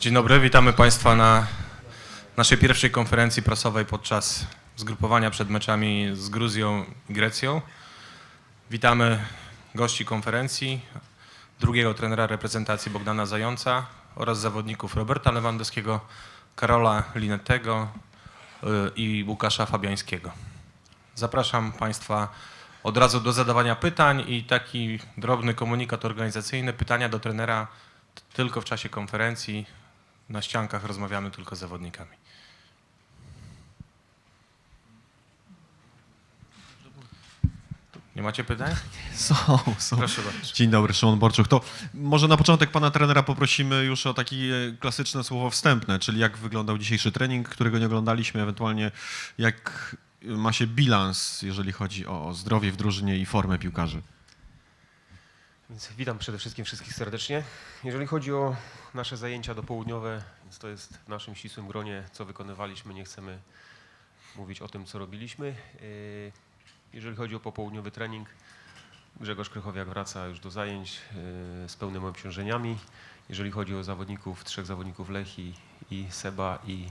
Dzień dobry, witamy Państwa na naszej pierwszej konferencji prasowej podczas zgrupowania przed meczami z Gruzją i Grecją. Witamy gości konferencji, drugiego trenera reprezentacji Bogdana Zająca oraz zawodników Roberta Lewandowskiego, Karola Linettego y, i Łukasza Fabiańskiego. Zapraszam Państwa od razu do zadawania pytań i taki drobny komunikat organizacyjny. Pytania do trenera tylko w czasie konferencji. Na ściankach rozmawiamy tylko z zawodnikami. Nie macie pytań? Są, są. Proszę bardzo. Dzień dobry, Szymon Borczuk. To może na początek pana trenera poprosimy już o takie klasyczne słowo wstępne, czyli jak wyglądał dzisiejszy trening, którego nie oglądaliśmy, ewentualnie jak ma się bilans, jeżeli chodzi o zdrowie w drużynie i formę piłkarzy. Więc witam przede wszystkim wszystkich serdecznie. Jeżeli chodzi o nasze zajęcia dopołudniowe, więc to jest w naszym ścisłym gronie, co wykonywaliśmy. Nie chcemy mówić o tym, co robiliśmy. Yy, Jeżeli chodzi o popołudniowy trening, Grzegorz Krychowiak wraca już do zajęć yy, z pełnymi obciążeniami. Jeżeli chodzi o zawodników, trzech zawodników Lechi i Seba i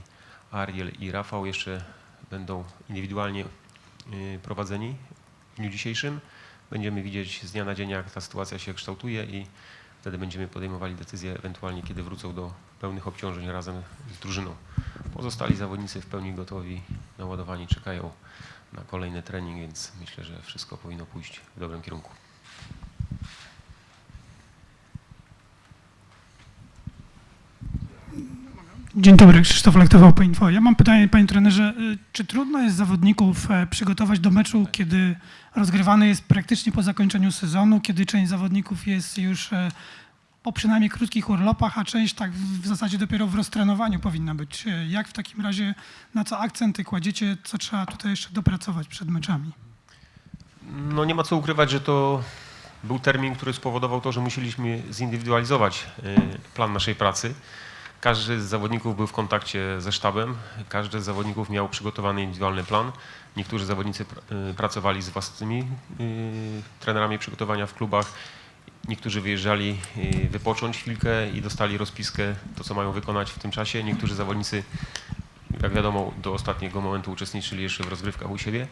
Ariel i Rafał jeszcze będą indywidualnie yy, prowadzeni w dniu dzisiejszym. Będziemy widzieć z dnia na dzień, jak ta sytuacja się kształtuje i wtedy będziemy podejmowali decyzję ewentualnie, kiedy wrócą do pełnych obciążeń razem z drużyną. Pozostali zawodnicy w pełni gotowi, naładowani, czekają na kolejny trening, więc myślę, że wszystko powinno pójść w dobrym kierunku. Dzień dobry, Krzysztof Lektował po Info. Ja mam pytanie, panie trenerze, y, czy trudno jest zawodników e, przygotować do meczu, kiedy rozgrywany jest praktycznie po zakończeniu sezonu, kiedy część zawodników jest już e, po przynajmniej krótkich urlopach, a część tak w zasadzie dopiero w roztrenowaniu powinna być. E, Jak w takim razie, na co akcenty kładziecie, co trzeba tutaj jeszcze dopracować przed meczami? No nie ma co ukrywać, że to był termin, który spowodował to, że musieliśmy zindywidualizować plan naszej pracy. Każdy z zawodników był w kontakcie ze sztabem, każdy z zawodników miał przygotowany indywidualny plan. Niektórzy zawodnicy pr- y, pracowali z własnymi y, trenerami przygotowania w klubach, niektórzy wyjeżdżali y, wypocząć chwilkę i dostali rozpiskę, to co mają wykonać w tym czasie. Niektórzy zawodnicy, jak wiadomo, do ostatniego momentu uczestniczyli jeszcze w rozgrywkach u siebie.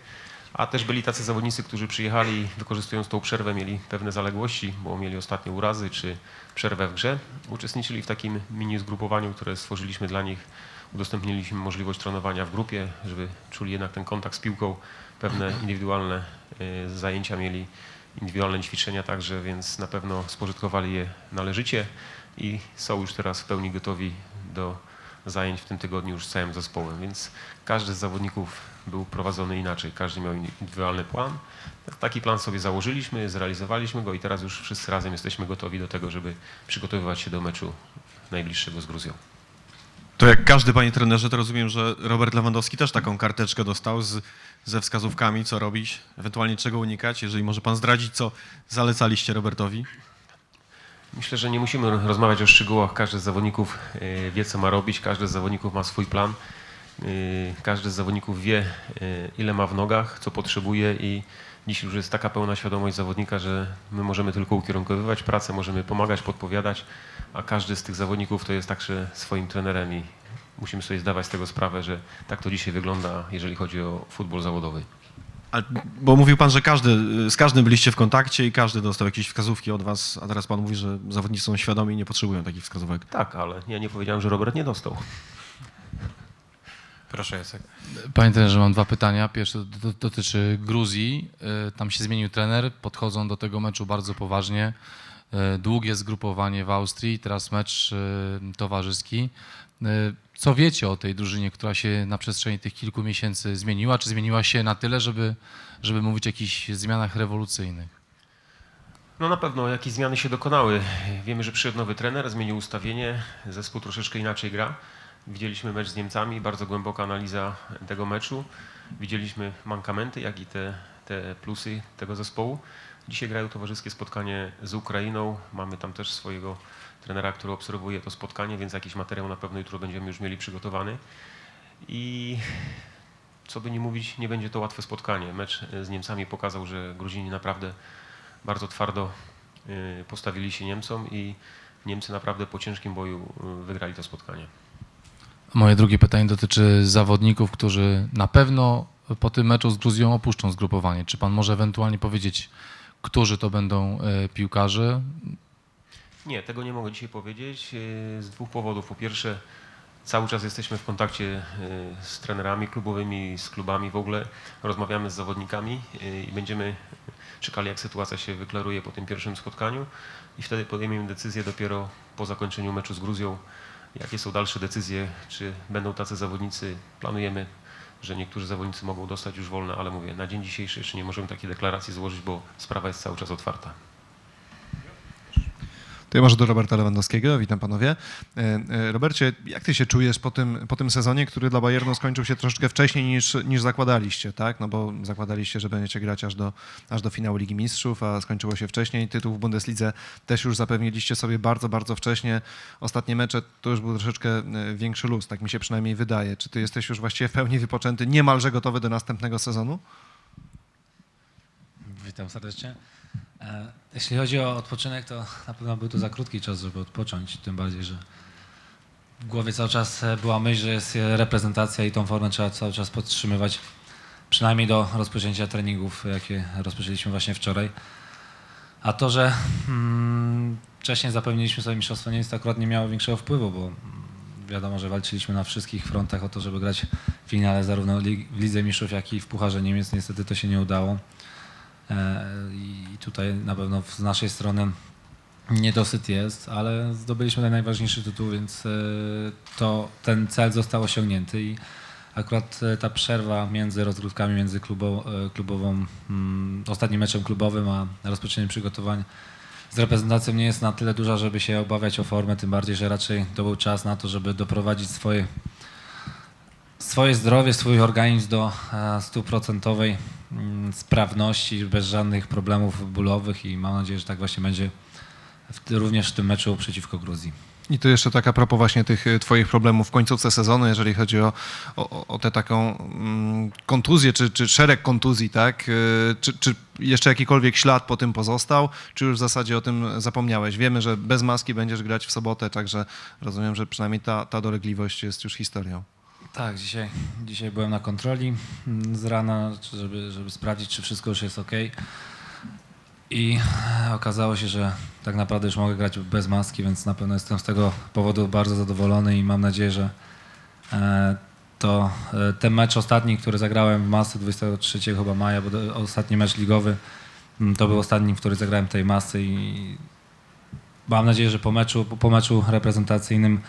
A też byli tacy zawodnicy, którzy przyjechali, wykorzystując tą przerwę, mieli pewne zaległości, bo mieli ostatnie urazy czy przerwę w grze. Uczestniczyli w takim mini zgrupowaniu, które stworzyliśmy dla nich. Udostępniliśmy możliwość trenowania w grupie, żeby czuli jednak ten kontakt z piłką. Pewne indywidualne y, zajęcia mieli, indywidualne ćwiczenia także, więc na pewno spożytkowali je należycie i są już teraz w pełni gotowi do zajęć w tym tygodniu już z całym zespołem, więc każdy z zawodników był prowadzony inaczej, każdy miał indywidualny plan. Taki plan sobie założyliśmy, zrealizowaliśmy go i teraz już wszyscy razem jesteśmy gotowi do tego, żeby przygotowywać się do meczu najbliższego z Gruzją. To jak każdy, panie trenerze, to rozumiem, że Robert Lewandowski też taką karteczkę dostał z, ze wskazówkami, co robić, ewentualnie czego unikać. Jeżeli może pan zdradzić, co zalecaliście Robertowi? Myślę, że nie musimy rozmawiać o szczegółach. Każdy z zawodników y, wie, co ma robić, każdy z zawodników ma swój plan. Y, Każdy z zawodników wie, y, ile ma w nogach, co potrzebuje i dziś już jest taka pełna świadomość zawodnika, że my możemy tylko ukierunkowywać pracę, możemy pomagać, podpowiadać, a każdy z tych zawodników to jest także swoim trenerem i musimy sobie zdawać z tego sprawę, że tak to dzisiaj wygląda, jeżeli chodzi o futbol zawodowy. A, bo mówił pan, że każdy, z każdym byliście w kontakcie i każdy dostał jakieś wskazówki od was, a teraz pan mówi, że zawodnicy są świadomi i nie potrzebują takich wskazówek. Tak, ale ja nie powiedziałem, że Robert nie dostał. Proszę Jacek. Panie trenerze, mam dwa pytania. Pierwsze do- dotyczy Gruzji. Y, Tam się zmienił trener, podchodzą do tego meczu bardzo poważnie. Y, Długie zgrupowanie w Austrii, teraz mecz y, towarzyski. Y, Co wiecie o tej drużynie, która się na przestrzeni tych kilku miesięcy zmieniła? Czy zmieniła się na tyle, żeby, żeby mówić o jakichś zmianach rewolucyjnych? No na pewno jakieś zmiany się dokonały. Wiemy, że przyszedł nowy trener, zmienił ustawienie, zespół troszeczkę inaczej gra. Widzieliśmy mecz z Niemcami, bardzo głęboka analiza tego meczu. Widzieliśmy mankamenty, jak i te, te plusy tego zespołu. Dzisiaj grają towarzyskie spotkanie z Ukrainą. Mamy tam też swojego trenera, który obserwuje to spotkanie, więc jakiś materiał na pewno jutro będziemy już mieli przygotowany. I co by nie mówić, nie będzie to łatwe spotkanie. Mecz z Niemcami pokazał, że Gruzini naprawdę bardzo twardo y, postawili się Niemcom i Niemcy naprawdę po ciężkim boju y, wygrali to spotkanie. Moje drugie pytanie dotyczy zawodników, którzy na pewno po tym meczu z Gruzją opuszczą zgrupowanie. Czy pan może ewentualnie powiedzieć, którzy to będą e, piłkarze? Nie, tego nie mogę dzisiaj powiedzieć y, z dwóch powodów. Po pierwsze, cały czas jesteśmy w kontakcie y, z trenerami klubowymi, z klubami w ogóle. Rozmawiamy z zawodnikami i będziemy czekali, jak sytuacja się wyklaruje po tym pierwszym spotkaniu i wtedy podejmiemy decyzję dopiero po zakończeniu meczu z Gruzją, jakie są dalsze decyzje, czy będą tacy zawodnicy. Planujemy, że niektórzy zawodnicy mogą dostać już wolne, ale mówię, na dzień dzisiejszy jeszcze nie możemy takiej deklaracji złożyć, bo sprawa jest cały czas otwarta. To ja może do Roberta Lewandowskiego. Witam panowie. E, e, Robercie, jak ty się czujesz po tym, po tym sezonie, który dla Bayernu skończył się troszeczkę wcześniej niż, niż zakładaliście, tak? No bo zakładaliście, że będziecie grać aż do, aż do finału Ligi Mistrzów, a skończyło się wcześniej. Tytuł w Bundeslidze też już zapewniliście sobie bardzo, bardzo wcześnie. Ostatnie mecze to już był troszeczkę e, większy luz, tak mi się przynajmniej wydaje. Czy ty jesteś już właściwie w pełni wypoczęty, niemalże gotowy do następnego sezonu? Witam serdecznie. E, Jeśli chodzi o odpoczynek, to na pewno był to za krótki czas, żeby odpocząć, tym bardziej, że w głowie cały czas e, była myśl, że jest e, reprezentacja i tą formę trzeba cały czas podtrzymywać, przynajmniej do rozpoczęcia treningów, jakie rozpoczęliśmy właśnie wczoraj. A to, że mm, wcześniej zapewniliśmy sobie mistrzostwo Niemiec, to akurat nie miało większego wpływu, bo mm, wiadomo, że walczyliśmy na wszystkich frontach o to, żeby grać w finale zarówno w Lidze Mistrzów, jak i w Pucharze Niemiec. Niestety to się nie udało. E, I tutaj na pewno z naszej strony niedosyt jest, ale zdobyliśmy ten najważniejszy tytuł, więc e, to, ten cel został osiągnięty i akurat e, ta przerwa między rozgrywkami, między klubo, klubową, mm, ostatnim meczem klubowym, a rozpoczęciem przygotowań z reprezentacją nie jest na tyle duża, żeby się obawiać o formę, tym bardziej, że raczej to był czas na to, żeby doprowadzić swoje swoje zdrowie, swój organizm do e, stuprocentowej mm, sprawności, bez żadnych problemów bólowych i mam nadzieję, że tak właśnie będzie w, również w tym meczu przeciwko Gruzji. I to jeszcze tak a propos właśnie tych y, twoich problemów w końcówce sezonu, jeżeli chodzi o, o, o tę taką mm, kontuzję, czy, czy szereg kontuzji, tak? Y, Czy, czy jeszcze jakikolwiek ślad po tym pozostał, czy już w zasadzie o tym zapomniałeś? Wiemy, że bez maski będziesz grać w sobotę, także rozumiem, że przynajmniej ta, ta dolegliwość jest już historią. Tak, dzisiaj, dzisiaj byłem na kontroli mm, z rana, żeby, żeby sprawdzić, czy wszystko już jest ok. I okazało się, że tak naprawdę już mogę grać bez maski, więc na pewno jestem z tego powodu bardzo zadowolony i mam nadzieję, że e, to e, ten mecz ostatni, który zagrałem w masce 23 chyba maja, bo ostatni mecz ligowy, mm, to był ostatni, w który zagrałem tej masy i mam nadzieję, że po meczu, po meczu reprezentacyjnym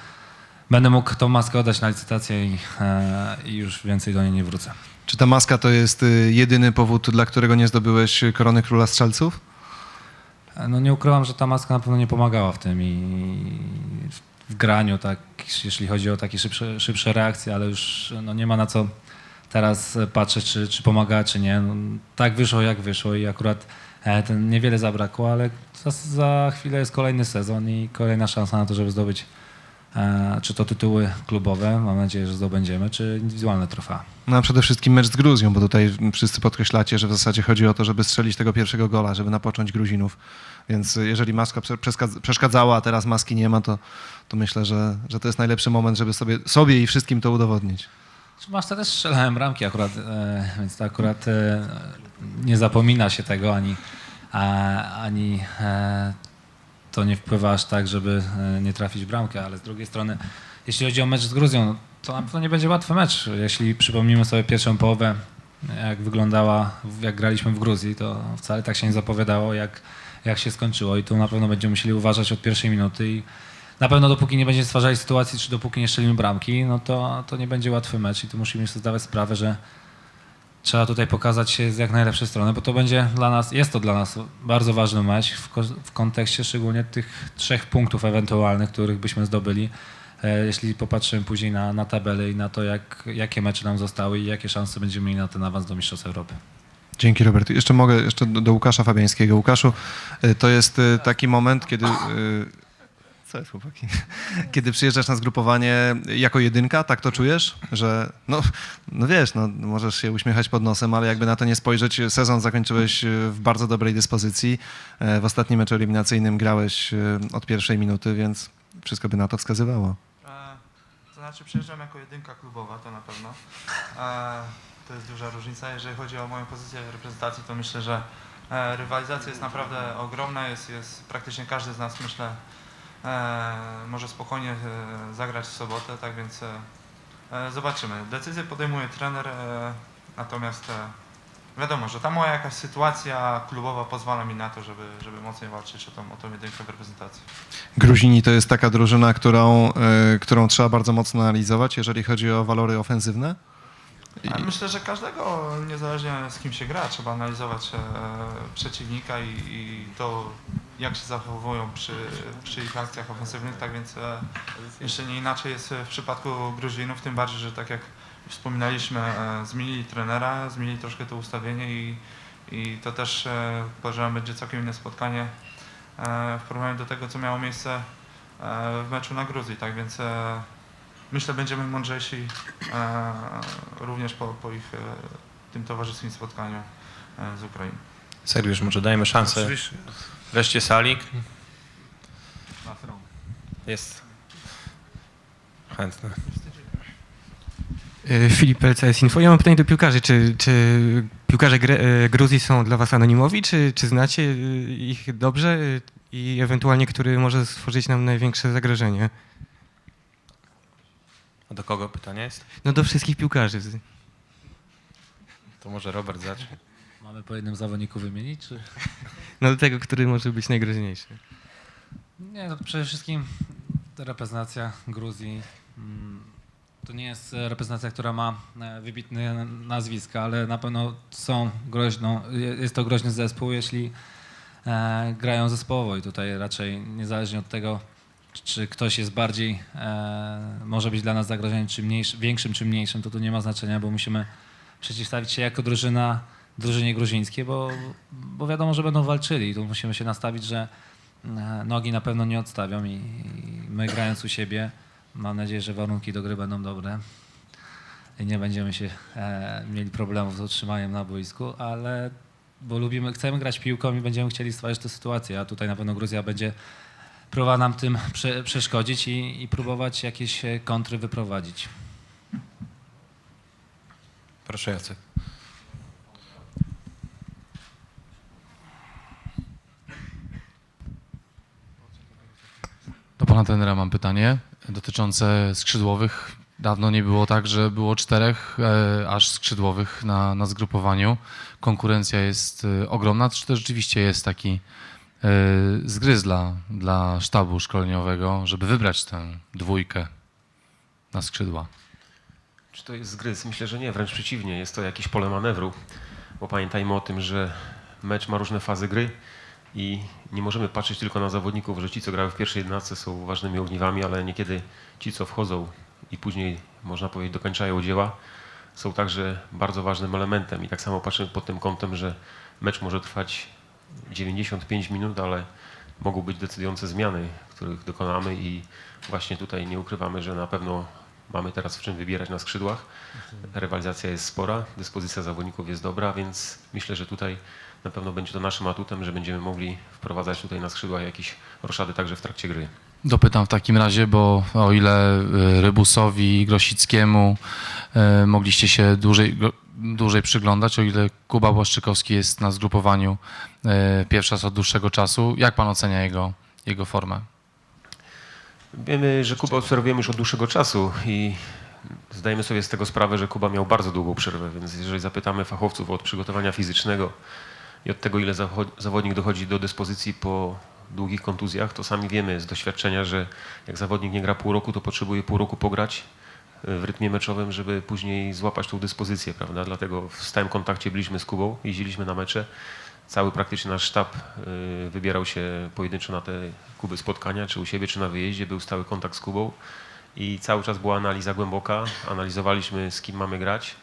Będę mógł tą maskę oddać na licytację i, e, i już więcej do niej nie wrócę. Czy ta maska to jest y, jedyny powód, dla którego nie zdobyłeś korony króla strzelców? E, No nie ukrywam, że ta maska na pewno nie pomagała w tym i w graniu, tak, jeśli chodzi o takie szybsze, szybsze reakcje, ale już no, nie ma na co teraz patrzeć, czy, czy pomaga, czy nie. No, tak wyszło, jak wyszło i akurat e, ten niewiele zabrakło, ale za, za chwilę jest kolejny sezon i kolejna szansa na to, żeby zdobyć czy to tytuły klubowe, mam nadzieję, że zdobędziemy, czy indywidualne trofea. No a przede wszystkim mecz z Gruzją, bo tutaj wszyscy podkreślacie, że w zasadzie chodzi o to, żeby strzelić tego pierwszego gola, żeby napocząć Gruzinów. Więc jeżeli maska prze- przeszkadza- przeszkadzała, a teraz maski nie ma, to, to myślę, że, że to jest najlepszy moment, żeby sobie, sobie i wszystkim to udowodnić. W Maszce też strzelałem bramki akurat, e, więc to akurat e, nie zapomina się tego, ani, ani e, to nie wpływa aż tak, żeby e, nie trafić bramkę, ale z drugiej strony, jeśli chodzi o mecz z Gruzją, to na pewno nie będzie łatwy mecz. Jeśli przypomnimy sobie pierwszą połowę, jak wyglądała, jak graliśmy w Gruzji, to wcale tak się nie zapowiadało, jak, jak się skończyło i tu na pewno będziemy musieli uważać od pierwszej minuty i na pewno dopóki nie będzie stwarzali sytuacji, czy dopóki nie strzelimy bramki, no to, to nie będzie łatwy mecz i tu musimy sobie zdawać sprawę, że trzeba tutaj pokazać się z jak najlepszej strony, bo to będzie dla nas, jest to dla nas bardzo ważny mecz w, ko- w kontekście szczególnie tych trzech punktów ewentualnych, których byśmy zdobyli. E, Jeśli popatrzymy później na, na tabelę i na to, jak, jakie mecze nam zostały i jakie szanse będziemy mieli na ten awans do Mistrzostw Europy. Dzięki Robert. Jeszcze mogę jeszcze do, Łukasza Fabiańskiego. Łukaszu, y, to jest y, taki moment, kiedy y, Co jest, chłopaki? Kiedy przyjeżdżasz na zgrupowanie jako jedynka, tak to czujesz? Że, no, no wiesz, no, możesz się uśmiechać pod nosem, ale jakby na to nie spojrzeć, sezon zakończyłeś e, w bardzo dobrej dyspozycji. E, W ostatnim meczu eliminacyjnym grałeś e, od pierwszej minuty, więc wszystko by na to wskazywało. To znaczy przyjeżdżam jako jedynka klubowa, to na pewno. To jest duża różnica. Jeżeli chodzi o moją pozycję w reprezentacji, to myślę, że rywalizacja jest naprawdę ogromna. Jest, jest praktycznie każdy z nas, myślę, może spokojnie e, zagrać w sobotę, tak więc e, e, zobaczymy. Decyzję podejmuje trener, e, natomiast e, wiadomo, że ta moja jakaś sytuacja klubowa pozwala mi na to, żeby, żeby mocniej walczyć o tą, o tą jedynkę w reprezentacji. Gruzini to jest taka drużyna, którą, e, którą trzeba bardzo mocno analizować, jeżeli chodzi o walory ofensywne. I- Myślę, że każdego, niezależnie z kim się gra, trzeba analizować e, przeciwnika i, i to, jak się zachowują przy, przy ich akcjach ofensywnych. Tak więc e, jeszcze nie inaczej jest w przypadku Gruzinów, tym bardziej, że tak jak wspominaliśmy, e, zmienili trenera, zmienili troszkę to ustawienie i, i to też podejrzewam będzie całkiem inne spotkanie w porównaniu do tego, co miało miejsce w meczu na Gruzji. Tak więc myślę, będziemy mądrzejsi e, również po, po ich e, tym towarzyskim spotkaniu e, z Ukrainą. Sergiusz, może dajmy szansę reszcie sali. Jest chętny. Y, Filip LCS Info. Ja mam pytanie do piłkarzy. Czy, czy piłkarze Gre- e, Gruzji są dla was anonimowi? Czy, czy znacie y, ich dobrze i ewentualnie który może stworzyć nam największe zagrożenie? A do kogo pytanie jest? No do wszystkich piłkarzy. To może Robert zacznie. Mamy po jednym zawodniku wymienić, czy? No do tego, który może być najgroźniejszy. Nie, no przede wszystkim ta reprezentacja Gruzji mm, to nie jest reprezentacja, która ma e, wybitne nazwiska, ale na pewno są groźną, je- jest to groźny zespół, jeśli e, grają zespołowo i tutaj raczej niezależnie od tego, czy ktoś jest bardziej, e, może być dla nas zagrożeniem, czy mniejszy, większym, czy mniejszym, to tu nie ma znaczenia, bo musimy przeciwstawić się jako drużyna drużynie gruzińskiej, bo, bo wiadomo, że będą walczyli i tu musimy się nastawić, że E, nogi na pewno nie odstawią i, i my grając u siebie, mam nadzieję, że warunki do gry będą dobre i nie będziemy się e, mieli problemów z utrzymaniem na boisku, ale bo lubimy, chcemy grać piłką i będziemy chcieli stwarzać tę sytuację, a tutaj na pewno Gruzja będzie próbowała nam tym prze, przeszkodzić i, i próbować jakieś e, kontry wyprowadzić. Proszę Jacek. Do pana trenera mam pytanie dotyczące skrzydłowych. Dawno nie było tak, że było czterech e, aż skrzydłowych na, na zgrupowaniu. Konkurencja jest e, ogromna. Czy to rzeczywiście jest taki zgryz dla, dla sztabu szkoleniowego, żeby wybrać tę dwójkę na skrzydła? Czy to jest zgryz? Myślę, że nie, wręcz przeciwnie. Jest to jakieś pole manewru, bo pamiętajmy o tym, że mecz ma różne fazy gry i nie możemy patrzeć tylko na zawodników, że ci, co grają w pierwszej jednadce są ważnymi ogniwami, ale niekiedy ci, co wchodzą i później, można powiedzieć, dokończają dzieła, są także bardzo ważnym elementem. I tak samo patrzymy pod tym kątem, że mecz może trwać 95 minut, ale mogą być decydujące zmiany, których dokonamy i właśnie tutaj nie ukrywamy, że na pewno mamy teraz w czym wybierać na skrzydłach. Rywalizacja jest spora, dyspozycja zawodników jest dobra, więc myślę, że tutaj na pewno będzie to naszym atutem, że będziemy mogli wprowadzać tutaj na skrzydłach jakieś roszady także w trakcie gry. Dopytam w takim razie, bo o ile y, Rybusowi, Grosickiemu y, mogliście się dłużej, dłużej przyglądać, o ile Kuba Błaszczykowski jest na zgrupowaniu y, pierwszy raz od dłuższego czasu, jak pan ocenia jego, jego formę? Wiemy, że Kuba obserwujemy już od dłuższego czasu i zdajemy sobie z tego sprawę, że Kuba miał bardzo długą przerwę, więc jeżeli zapytamy fachowców od przygotowania fizycznego i od tego, ile zawodnik dochodzi do dyspozycji po długich kontuzjach, to sami wiemy z doświadczenia, że jak zawodnik nie gra pół roku, to potrzebuje pół roku pograć w rytmie meczowym, żeby później złapać tą dyspozycję, prawda? Dlatego w stałym kontakcie byliśmy z Kubą, jeździliśmy na mecze. Cały praktycznie nasz sztab y, wybierał się pojedynczo na te Kuby spotkania, czy u siebie, czy na wyjeździe. Był stały kontakt z Kubą i cały czas była analiza głęboka. Analizowaliśmy, z kim mamy grać,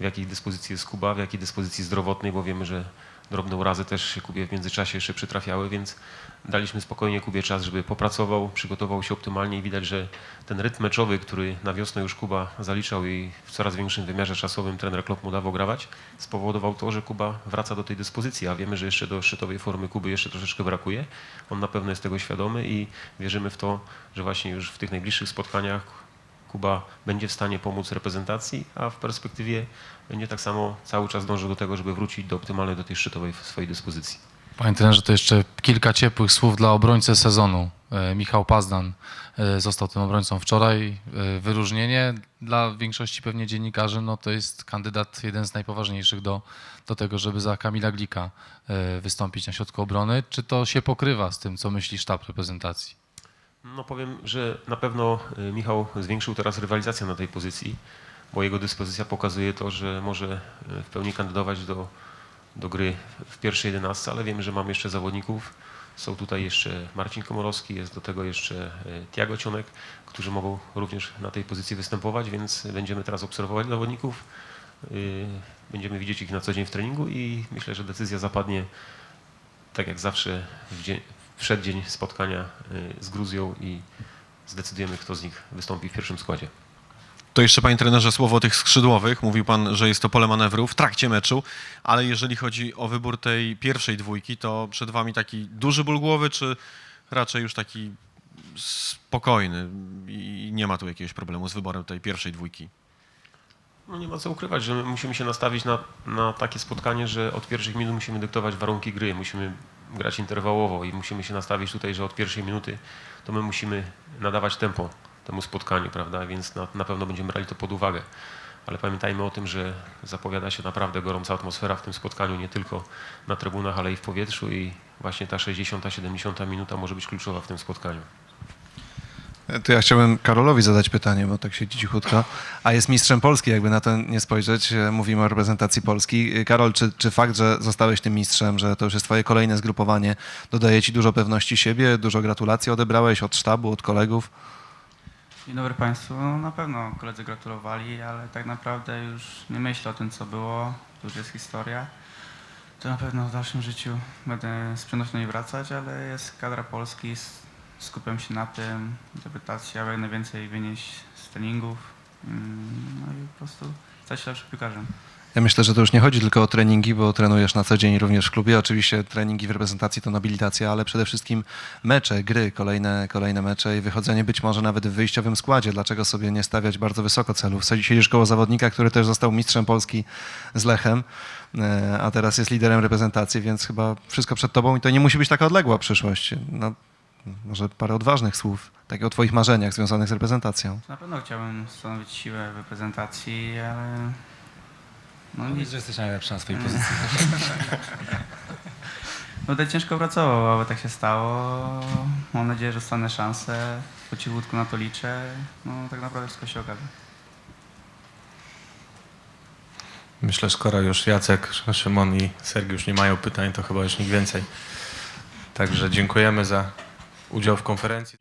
w jakiej dyspozycji jest Kuba, w jakiej dyspozycji zdrowotnej, bo wiemy, że drobne urazy też się Kubie w międzyczasie jeszcze przytrafiały, więc daliśmy spokojnie Kubie czas, żeby popracował, przygotował się optymalnie i widać, że ten rytm meczowy, który na wiosnę już Kuba zaliczał i w coraz większym wymiarze czasowym trener Klopp mu dawał grawać, spowodował to, że Kuba wraca do tej dyspozycji, a wiemy, że jeszcze do szczytowej formy Kuby jeszcze troszeczkę brakuje. On na pewno jest tego świadomy i wierzymy w to, że właśnie już w tych najbliższych spotkaniach Kuba będzie w stanie pomóc reprezentacji, a w perspektywie będzie tak samo cały czas dążył do tego, żeby wrócić do optymalnej, do tej szczytowej swojej dyspozycji. Panie trenerze, to jeszcze kilka ciepłych słów dla obrońcy sezonu. E, Michał Pazdan e, został tym obrońcą wczoraj. E, Wyróżnienie dla większości pewnie dziennikarzy, no to jest kandydat jeden z najpoważniejszych do, do tego, żeby za Kamila Glika wystąpić na środku obrony. Czy to się pokrywa z tym, co myśli sztab reprezentacji? No powiem, że na pewno y, Michał zwiększył teraz rywalizację na tej pozycji, bo jego dyspozycja pokazuje to, że może y, w pełni kandydować do, do gry w pierwszej jedenastce, ale wiemy, że mamy jeszcze zawodników. Są tutaj jeszcze Marcin Komorowski, jest do tego jeszcze y, Tiago Cionek, którzy mogą również na tej pozycji występować, więc będziemy teraz obserwować zawodników. Będziemy widzieć ich na co dzień w treningu i myślę, że decyzja zapadnie tak jak zawsze w, dzień, w przeddzień spotkania y, z Gruzją i zdecydujemy, kto z nich wystąpi w pierwszym składzie. To jeszcze, panie trenerze, słowo o tych skrzydłowych. Mówił pan, że jest to pole manewru w trakcie meczu, ale jeżeli chodzi o wybór tej pierwszej dwójki, to przed wami taki duży ból głowy, czy raczej już taki spokojny i nie ma tu jakiegoś problemu z wyborem tej pierwszej dwójki? No nie ma co ukrywać, że my musimy się nastawić na, na takie spotkanie, że od pierwszych minut musimy dyktować warunki gry, musimy grać interwałowo i musimy się nastawić tutaj, że od pierwszej minuty to my musimy nadawać tempo temu spotkaniu, prawda? Więc na, na pewno będziemy brali to pod uwagę. Ale pamiętajmy o tym, że zapowiada się naprawdę gorąca atmosfera w tym spotkaniu, nie tylko na trybunach, ale i w powietrzu i właśnie ta 60-70 minuta może być kluczowa w tym spotkaniu. To ja chciałbym Karolowi zadać pytanie, bo tak siedzi cichutko. A jest mistrzem Polski, jakby na to nie spojrzeć. E, Mówimy o reprezentacji Polski. E, Karol, czy, czy fakt, że zostałeś tym mistrzem, że to już jest twoje kolejne zgrupowanie, dodaje ci dużo pewności siebie, dużo gratulacji odebrałeś od sztabu, od kolegów? Dzień dobry Państwu. No, na pewno koledzy gratulowali, ale tak naprawdę już nie myślę o tym, co było. To już jest historia. To na pewno w dalszym życiu będę z przyjemnością do niej wracać, ale jest kadra Polski. Skupiam się na tym, interpretacja, jak najwięcej wynieść z treningów. Mm, No i po prostu stać się lepszym piłkarzem. Ja myślę, że to już nie chodzi tylko o treningi, bo trenujesz na co dzień również w klubie. Oczywiście treningi w reprezentacji to nobilitacja, ale przede wszystkim mecze, gry, kolejne, kolejne mecze i wychodzenie być może nawet w wyjściowym składzie. Dlaczego sobie nie stawiać bardzo wysoko celów? Siedzisz koło zawodnika, który też został mistrzem Polski z Lechem, e, a teraz jest liderem reprezentacji, więc chyba wszystko przed tobą i to nie musi być taka odległa przyszłość. No, może parę odważnych słów, takie o twoich marzeniach związanych z reprezentacją. Na pewno chciałbym stanowić siłę w reprezentacji, ale no nic, że jesteś najlepszy na swojej pozycji. Będę ciężko pracował, aby tak się stało. Mam nadzieję, że dostanę szansę. Po cichutku na to liczę. No tak naprawdę wszystko się okaże. Myślę, skoro już Jacek, Szymon i Sergiusz nie mają pytań, to chyba już nikt więcej. Także dziękujemy za udział w konferencji.